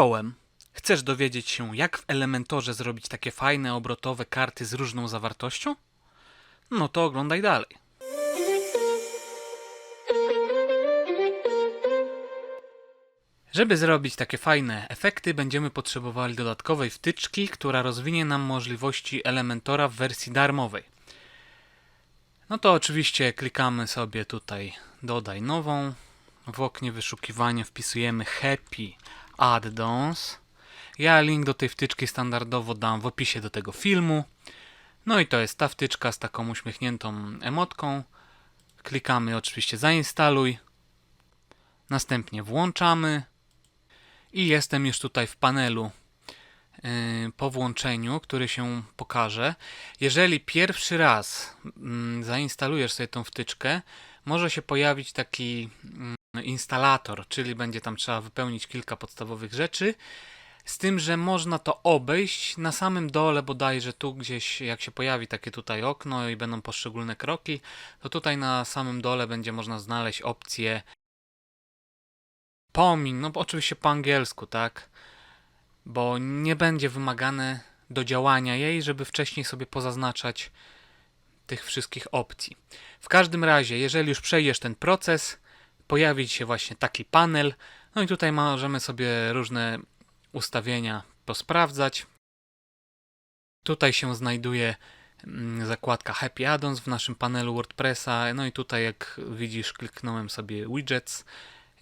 Czołem. Chcesz dowiedzieć się, jak w Elementorze zrobić takie fajne, obrotowe karty z różną zawartością? No to oglądaj dalej. Żeby zrobić takie fajne efekty, będziemy potrzebowali dodatkowej wtyczki, która rozwinie nam możliwości Elementora w wersji darmowej. No to oczywiście klikamy sobie tutaj dodaj nową. W oknie wyszukiwania wpisujemy happy add-ons. Ja link do tej wtyczki standardowo dam w opisie do tego filmu. No i to jest ta wtyczka z taką uśmiechniętą emotką. Klikamy oczywiście zainstaluj. Następnie włączamy. I jestem już tutaj w panelu yy, po włączeniu, który się pokaże. Jeżeli pierwszy raz mm, zainstalujesz sobie tą wtyczkę, może się pojawić taki mm, instalator, czyli będzie tam trzeba wypełnić kilka podstawowych rzeczy. Z tym, że można to obejść na samym dole, bodajże tu gdzieś, jak się pojawi takie tutaj okno i będą poszczególne kroki, to tutaj na samym dole będzie można znaleźć opcję pomiń, no oczywiście po angielsku, tak? Bo nie będzie wymagane do działania jej, żeby wcześniej sobie pozaznaczać tych wszystkich opcji. W każdym razie, jeżeli już przejdziesz ten proces, pojawi ci się właśnie taki panel. No i tutaj możemy sobie różne ustawienia posprawdzać. Tutaj się znajduje mm, zakładka Happy Addons w naszym panelu WordPressa. No i tutaj, jak widzisz, kliknąłem sobie widgets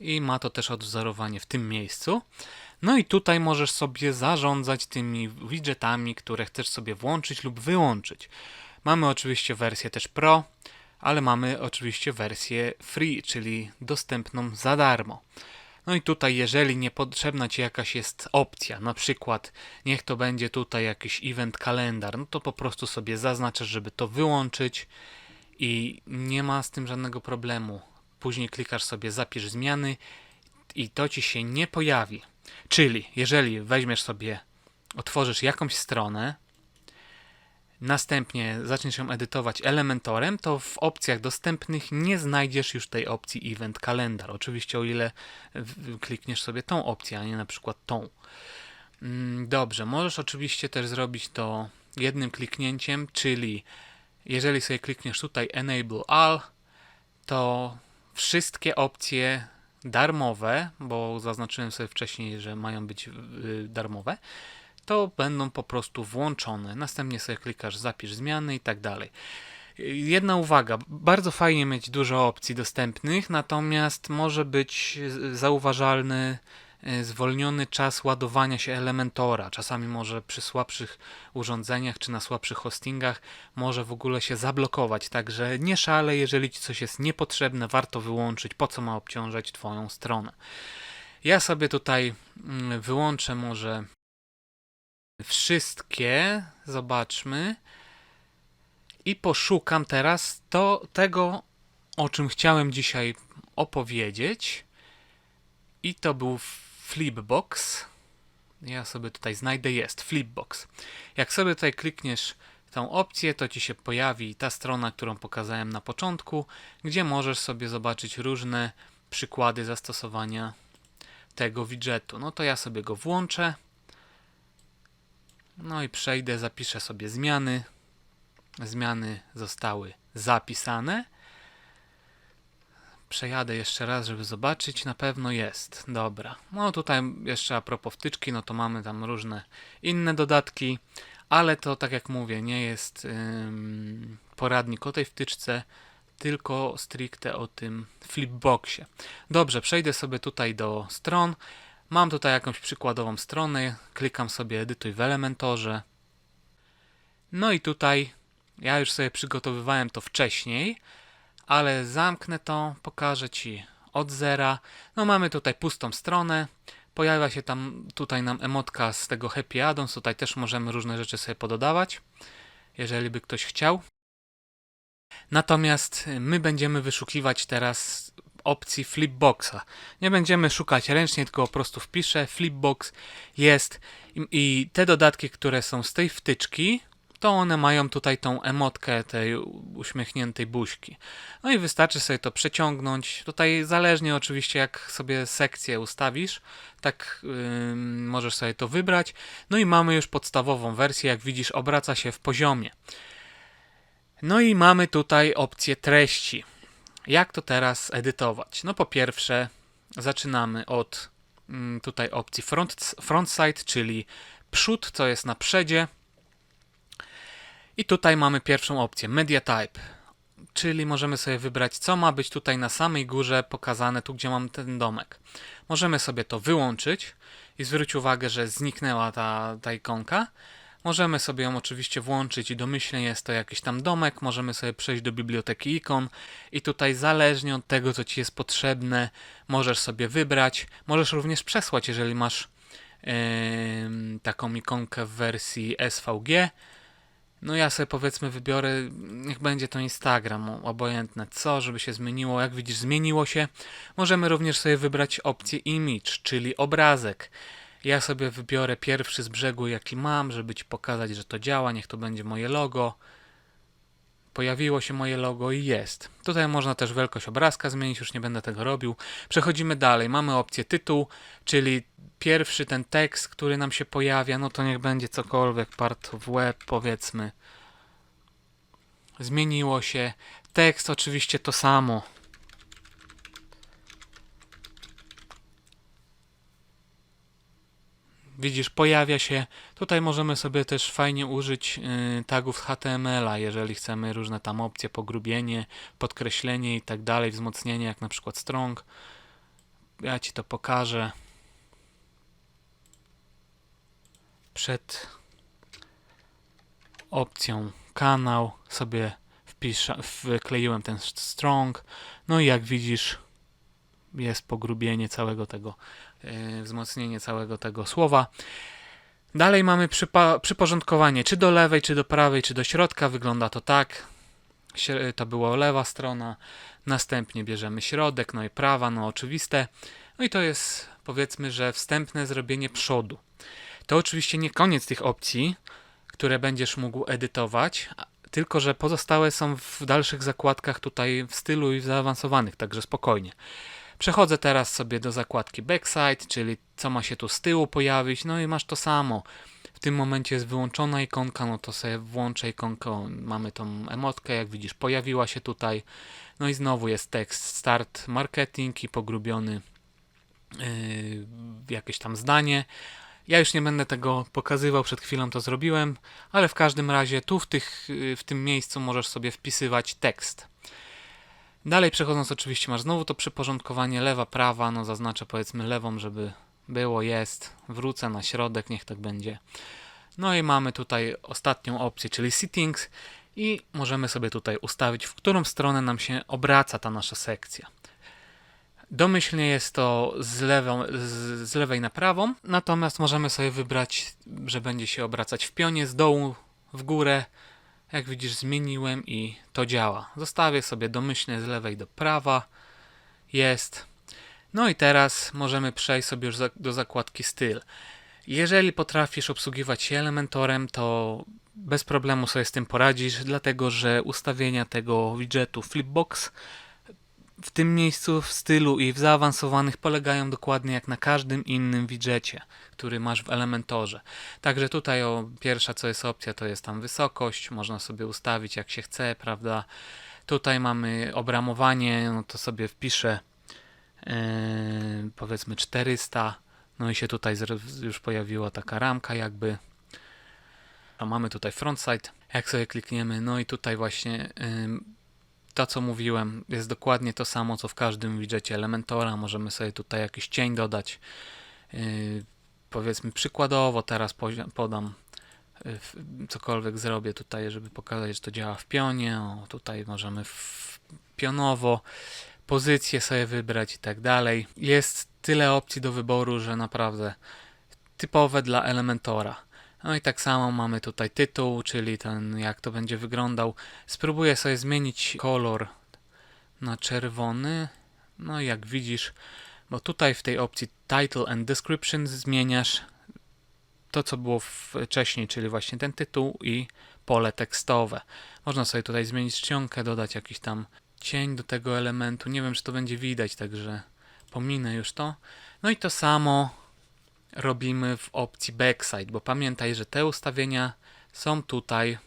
i ma to też odwzorowanie w tym miejscu. No i tutaj możesz sobie zarządzać tymi widgetami, które chcesz sobie włączyć lub wyłączyć. Mamy oczywiście wersję też Pro, ale mamy oczywiście wersję free, czyli dostępną za darmo. No i tutaj, jeżeli niepotrzebna Ci jakaś jest opcja, na przykład niech to będzie tutaj jakiś event kalendar, no to po prostu sobie zaznaczasz, żeby to wyłączyć i nie ma z tym żadnego problemu. Później klikasz sobie zapisz zmiany i to Ci się nie pojawi. Czyli jeżeli weźmiesz sobie, otworzysz jakąś stronę, następnie zaczniesz ją edytować elementorem, to w opcjach dostępnych nie znajdziesz już tej opcji Event Calendar. Oczywiście o ile klikniesz sobie tą opcję, a nie na przykład tą. Mm, Dobrze, możesz oczywiście też zrobić to jednym kliknięciem, czyli jeżeli sobie klikniesz tutaj Enable All, to wszystkie opcje darmowe, bo zaznaczyłem sobie wcześniej, że mają być y, darmowe, to będą po prostu włączone. Następnie sobie klikasz zapisz zmiany i tak dalej. Jedna uwaga, bardzo fajnie mieć dużo opcji dostępnych, natomiast może być zauważalny e, zwolniony czas ładowania się Elementora. Czasami może przy słabszych urządzeniach czy na słabszych hostingach może w ogóle się zablokować, także nie szale, jeżeli ci coś jest niepotrzebne, warto wyłączyć, po co ma obciążać twoją stronę. Ja sobie tutaj mm, wyłączę może wszystkie, zobaczmy. I poszukam teraz to, tego, o czym chciałem dzisiaj opowiedzieć. I to był Flipbox. Ja sobie tutaj znajdę, jest Flipbox. Jak sobie tutaj klikniesz tą opcję, to ci się pojawi ta strona, którą pokazałem na początku, gdzie możesz sobie zobaczyć różne przykłady zastosowania tego widgetu. No to ja sobie go włączę. No i przejdę, zapiszę sobie zmiany. Zmiany zostały zapisane. Przejadę jeszcze raz, żeby zobaczyć. Na pewno jest. Dobra. No tutaj jeszcze a propos wtyczki, no to mamy tam różne inne dodatki, ale to tak jak mówię, nie jest poradnik o tej wtyczce, tylko stricte o tym flipboxie. Dobrze, przejdę sobie tutaj do stron. Mam tutaj jakąś przykładową stronę, klikam sobie edytuj w Elementorze. No i tutaj ja już sobie przygotowywałem to wcześniej, ale zamknę to, pokażę Ci od zera. No mamy tutaj pustą stronę. Pojawia się tam tutaj nam emotka z tego Happy Addons. Tutaj też możemy różne rzeczy sobie pododawać, jeżeli by ktoś chciał. Natomiast my będziemy wyszukiwać teraz opcji Flipboxa. Nie będziemy szukać ręcznie, tylko po prostu wpiszę Flipbox jest i, i te dodatki, które są z tej wtyczki, to one mają tutaj tą emotkę tej uśmiechniętej buźki. No i wystarczy sobie to przeciągnąć. Tutaj zależnie oczywiście jak sobie sekcję ustawisz, tak yy, możesz sobie to wybrać. No i mamy już podstawową wersję, jak widzisz obraca się w poziomie. No i mamy tutaj opcję treści. Jak to teraz edytować? No po pierwsze zaczynamy od mm, tutaj opcji front, front side, czyli przód, co jest na przedzie. I tutaj mamy pierwszą opcję, media type, czyli możemy sobie wybrać, co ma być tutaj na samej górze pokazane, tu gdzie mam ten domek. Możemy sobie to wyłączyć i zwróć uwagę, że zniknęła ta, ta ikonka. Możemy sobie ją oczywiście włączyć i domyślnie jest to jakiś tam domek. Możemy sobie przejść do biblioteki ikon i tutaj zależnie od tego, co Ci jest potrzebne, możesz sobie wybrać. Możesz również przesłać, jeżeli masz yy, taką ikonkę w wersji SVG. No ja sobie powiedzmy wybiorę, niech będzie to Instagram, obojętne co, żeby się zmieniło. Jak widzisz, zmieniło się. Możemy również sobie wybrać opcję image, czyli obrazek. Ja sobie wybiorę pierwszy z brzegu, jaki mam, żeby Ci pokazać, że to działa. Niech to będzie moje logo. Pojawiło się moje logo i jest. Tutaj można też wielkość obrazka zmienić, już nie będę tego robił. Przechodzimy dalej. Mamy opcję tytuł, czyli pierwszy ten tekst, który nam się pojawia, no to niech będzie cokolwiek, part w web powiedzmy. Zmieniło się. Tekst oczywiście to samo. Widzisz, pojawia się. Tutaj możemy sobie też fajnie użyć y, tagów HTML-a, jeżeli chcemy różne tam opcje, pogrubienie, podkreślenie i tak dalej, wzmocnienie, jak na przykład strong. Ja Ci to pokażę. Przed opcją kanał sobie wpiszę, wkleiłem ten strong. No i jak widzisz, jest pogrubienie całego tego E, wzmocnienie całego tego słowa. Dalej mamy przyporządkowanie, czy do lewej, czy do prawej, czy do środka. Wygląda to tak. To była lewa strona. Następnie bierzemy środek, no i prawa, no oczywiste. No i to jest powiedzmy, że wstępne zrobienie przodu. To oczywiście nie koniec tych opcji, które będziesz mógł edytować, tylko że pozostałe są w dalszych zakładkach tutaj w stylu i zaawansowanych, także spokojnie. Przechodzę teraz sobie do zakładki backside, czyli co ma się tu z tyłu pojawić, no i masz to samo. W tym momencie jest wyłączona ikonka, no to sobie włączę ikonkę, mamy tą emotkę, jak widzisz pojawiła się tutaj. No i znowu jest tekst start marketing i pogrubiony yy, jakieś tam zdanie. Ja już nie będę tego pokazywał, przed chwilą to zrobiłem, ale w każdym razie tu w, tych, yy, w tym miejscu możesz sobie wpisywać tekst. Dalej przechodząc oczywiście masz znowu to przyporządkowanie lewa, prawa, no zaznaczę powiedzmy lewą, żeby było, jest, wrócę na środek, niech tak będzie. No i mamy tutaj ostatnią opcję, czyli settings i możemy sobie tutaj ustawić, w którą stronę nam się obraca ta nasza sekcja. Domyślnie jest to z, lewą, z, z lewej na prawą, natomiast możemy sobie wybrać, że będzie się obracać w pionie z dołu w górę, jak widzisz, zmieniłem i to działa. Zostawię sobie domyślnie z lewej do prawa. Jest. No i teraz możemy przejść sobie już do zakładki styl. Jeżeli potrafisz obsługiwać się Elementorem, to bez problemu sobie z tym poradzisz, dlatego że ustawienia tego widgetu Flipbox w tym miejscu w stylu i w zaawansowanych polegają dokładnie jak na każdym innym widżecie, który masz w Elementorze. Także tutaj o, pierwsza co jest opcja to jest tam wysokość, można sobie ustawić jak się chce, prawda. Tutaj mamy obramowanie, no to sobie wpiszę yy, powiedzmy 400, no i się tutaj już pojawiła taka ramka jakby. A mamy tutaj frontside, jak sobie klikniemy, no i tutaj właśnie yy, to, co mówiłem, jest dokładnie to samo, co w każdym widżecie Elementora. Możemy sobie tutaj jakiś cień dodać. Yy, powiedzmy przykładowo teraz podam yy, cokolwiek zrobię tutaj, żeby pokazać, że to działa w pionie. O, tutaj możemy w pionowo pozycję sobie wybrać i tak dalej. Jest tyle opcji do wyboru, że naprawdę typowe dla Elementora. No i tak samo mamy tutaj tytuł, czyli ten jak to będzie wyglądał. Spróbuję sobie zmienić kolor na czerwony. No i jak widzisz, bo tutaj w tej opcji Title and Description zmieniasz to, co było wcześniej, czyli właśnie ten tytuł i pole tekstowe. Można sobie tutaj zmienić czcionkę, dodać jakiś tam cień do tego elementu. Nie wiem, czy to będzie widać, także pominę już to. No i to samo robimy w opcji backside, bo pamiętaj, że te ustawienia są tutaj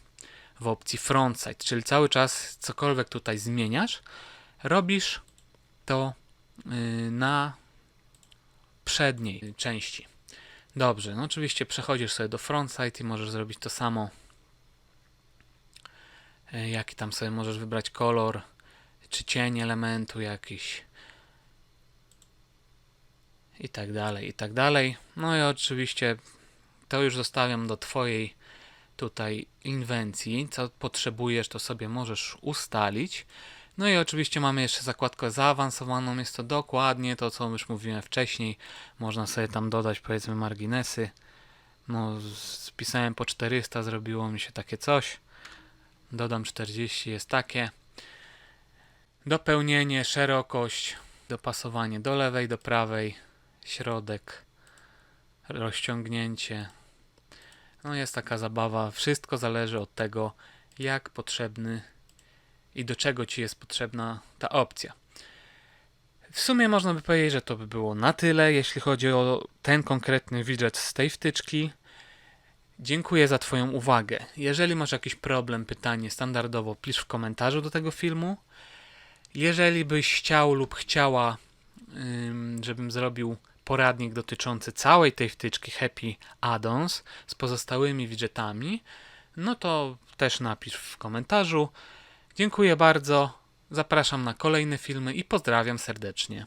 w opcji frontside, czyli cały czas cokolwiek tutaj zmieniasz, robisz to yy, na przedniej części. Dobrze, no oczywiście przechodzisz sobie do frontside i możesz zrobić to samo. Yy, Jaki tam sobie możesz wybrać kolor, czy cień elementu jakiś i tak dalej, i tak dalej. No i oczywiście to już zostawiam do Twojej tutaj inwencji. Co potrzebujesz, to sobie możesz ustalić. No i oczywiście mamy jeszcze zakładkę zaawansowaną. Jest to dokładnie to, co już mówiłem wcześniej. Można sobie tam dodać powiedzmy marginesy. No, spisałem po 400, zrobiło mi się takie coś. Dodam 40, jest takie. Dopełnienie, szerokość, dopasowanie do lewej, do prawej, środek, rozciągnięcie. No jest taka zabawa. Wszystko zależy od tego, jak potrzebny i do czego ci jest potrzebna ta opcja. W sumie można by powiedzieć, że to by było na tyle, jeśli chodzi o ten konkretny widget z tej wtyczki. Dziękuję za Twoją uwagę. Jeżeli masz jakiś problem, pytanie, standardowo pisz w komentarzu do tego filmu. Jeżeli byś chciał lub chciała, ym, żebym zrobił poradnik dotyczący całej tej wtyczki Happy Addons z pozostałymi widgetami, no to też napisz w komentarzu. Dziękuję bardzo, zapraszam na kolejne filmy i pozdrawiam serdecznie.